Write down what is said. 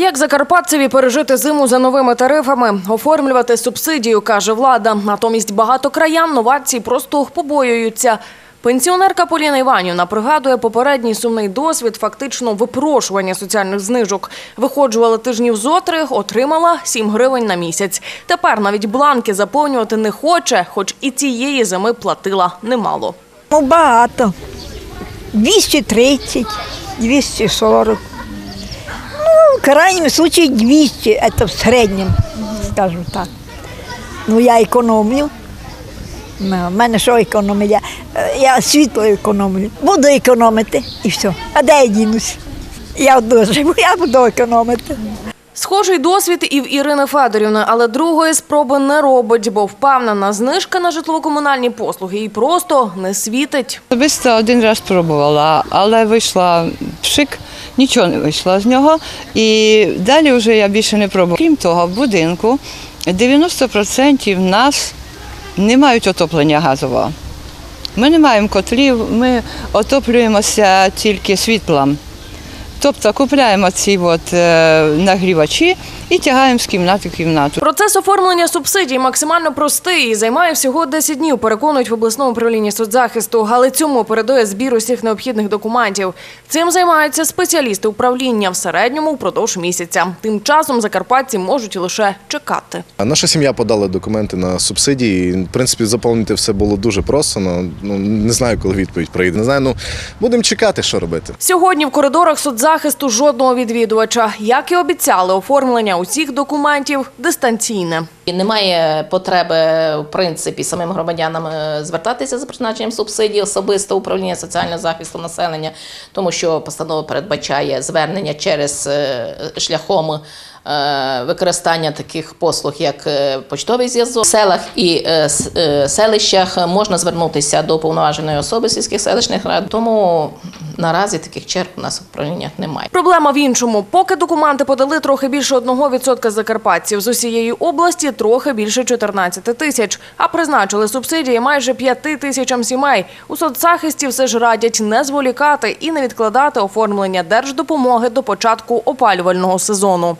Як закарпатцеві пережити зиму за новими тарифами, оформлювати субсидію, каже влада. Натомість багато краян новацій просто побоюються. Пенсіонерка Поліна Іванівна пригадує попередній сумний досвід фактично випрошування соціальних знижок. Виходжувала тижнів зо три, отримала 7 гривень на місяць. Тепер навіть бланки заповнювати не хоче, хоч і цієї зими платила немало. Ну, багато. 230, 240. Ну, в крайнем случае 200, это в среднем, скажу так. Ну, я економлю. В мене що економія? Е, Я світло економлю. Буду економити і все. А де я дінусь? Я живу, я буду економити. Схожий досвід і в Ірини Федорівни, але другої спроби не робить, бо впевнена, знижка на житлово-комунальні послуги їй просто не світить. Особисто один раз пробувала, але вийшла пшик, нічого не вийшло з нього. І далі вже я більше не пробувала. Крім того, в будинку 90% нас не мають отоплення газового. Ми не маємо котлів, ми отоплюємося тільки світлом. Тобто купляємо ці от, е, нагрівачі і тягаємо з кімнати в кімнату. Процес оформлення субсидій максимально простий і займає всього 10 днів, переконують в обласному управлінні соцзахисту. Але цьому передає збір усіх необхідних документів. Цим займаються спеціалісти управління в середньому впродовж місяця. Тим часом закарпатці можуть лише чекати. Наша сім'я подала документи на субсидії. В принципі, заповнити все було дуже просто. Ну, ну не знаю, коли відповідь прийде. Не знаю, ну будемо чекати, що робити. Сьогодні в коридорах соцзахисту жодного відвідувача. Як і обіцяли, оформлення усіх документів дистанційне. І немає потреби, в принципі, самим громадянам е, звертатися за призначенням субсидій особисто управління соціального захисту населення, тому що постанова передбачає звернення через е, шляхом використання таких послуг, як е, почтовий зв'язок. В селах і е, е, селищах можна звернутися до повноваженої особи сільських селищних рад. Тому наразі таких черг у нас в управліннях немає. Проблема в іншому. Поки документи подали трохи більше 1% закарпатців з усієї області, трохи більше 14 тисяч. А призначили субсидії майже 5 тисячам сімей. У соцзахисті все ж радять не зволікати і не відкладати оформлення держдопомоги до початку опалювального сезону.